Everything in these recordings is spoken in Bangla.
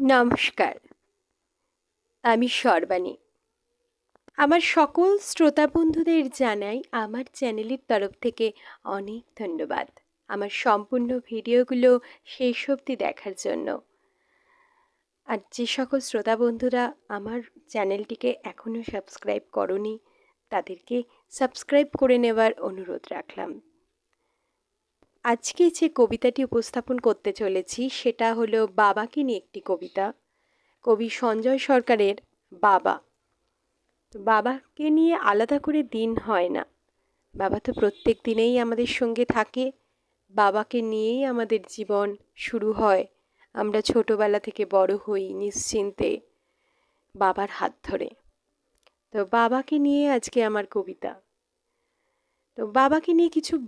নমস্কার। আমি সর্বাণী। আমার সকল শ্রোতা বন্ধুদের জানাই আমার চ্যানেলের তরফ থেকে অনেক ধন্যবাদ আমার সম্পূর্ণ ভিডিওগুলো শেষ অবধি দেখার জন্য। আর যে সকল শ্রোতা বন্ধুরা আমার চ্যানেলটিকে এখনও সাবস্ক্রাইব করনি, তাদেরকে সাবস্ক্রাইব করে নেওয়ার অনুরোধ রাখলাম। আজকে যে কবিতাটি উপস্থাপন করতে চলেছি, সেটা হলো বাবাকে নিয়ে একটি কবিতা। কবি সঞ্জয় সরকারের বাবা। বাবাকে নিয়ে আলাদা করে দিন হয় না। বাবা তো প্রত্যেক দিনেই আমাদের সঙ্গে থাকে। বাবাকে নিয়েই আমাদের জীবন শুরু হয়। আমরা ছোটোবেলা থেকে বড় হই নিশ্চিন্তে বাবার হাত ধরে। তো বাবাকে নিয়ে আজকে আমার কবিতা। তো বাবাকে নিয়ে কিছু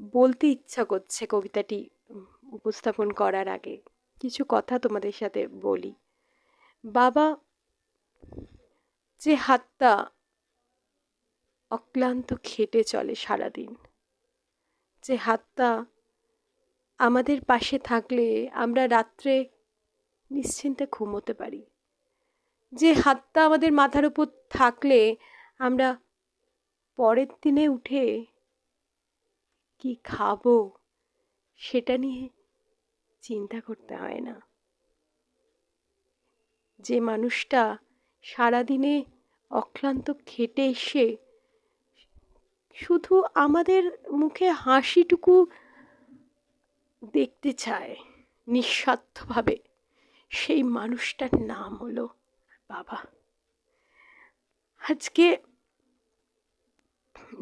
বলতে ইচ্ছা করছে কবিতাটি উপস্থাপন করার আগে। কিছু কথা তোমাদের সাথে বলি। বাবা, যে হাতটা অক্লান্ত খেটে চলে সারাদিন, যে হাতটা আমাদের পাশে থাকলে আমরা রাত্রে নিশ্চিন্তে ঘুমোতে পারি, যে হাতটা আমাদের মাথার উপর থাকলে আমরা পরের দিনে উঠে কি খাব? সেটা নিয়ে চিন্তা করতে হয় না। যে মানুষটা সারাদিনে অক্লান্ত খেটে এসে শুধু আমাদের মুখে হাসিটুকু দেখতে চায়, নিঃস্বার্থভাবে, সেই মানুষটার নাম হলো বাবা। আজকে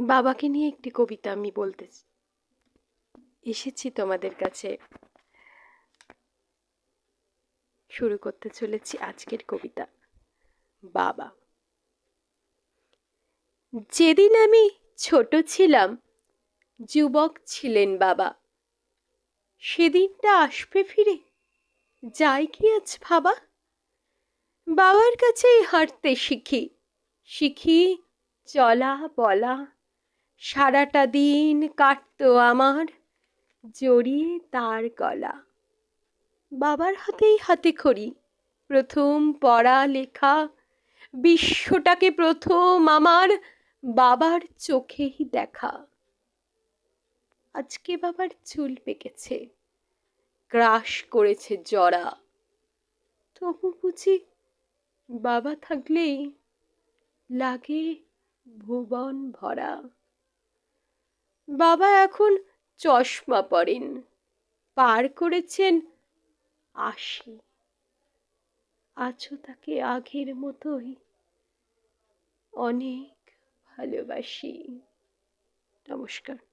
বাবাকে নিয়ে একটি কবিতা আমি বলতে এসেছি তোমাদের কাছে। শুরু করতে চলেছি আজকের কবিতা। বাবা। যেদিন আমি ছোট ছিলাম, যুবক ছিলেন বাবা। সেদিনটা আসবে ফিরে, যাই কি আজ ভাবা? বাবার কাছেই হাঁটতে শিখি শিখি চলা বলা। সারাটা দিন কাটতো আমার জড়িয়ে তার গলা। বাবার হাতেই হাতে খড়ি। প্রথম পড়া লেখা বিশ্বটাকে প্রথম আমার বাবার চোখেই দেখা। আজকে বাবার চুল পেকেছে। গ্রাস করেছে জরা। তবু বুঝি বাবা থাকলেই লাগে ভুবন ভরা। বাবা এখন চশমা পরেন। পার করেছেন আশি। আছো তাকে আগের মতোই অনেক ভালোবাসি। নমস্কার।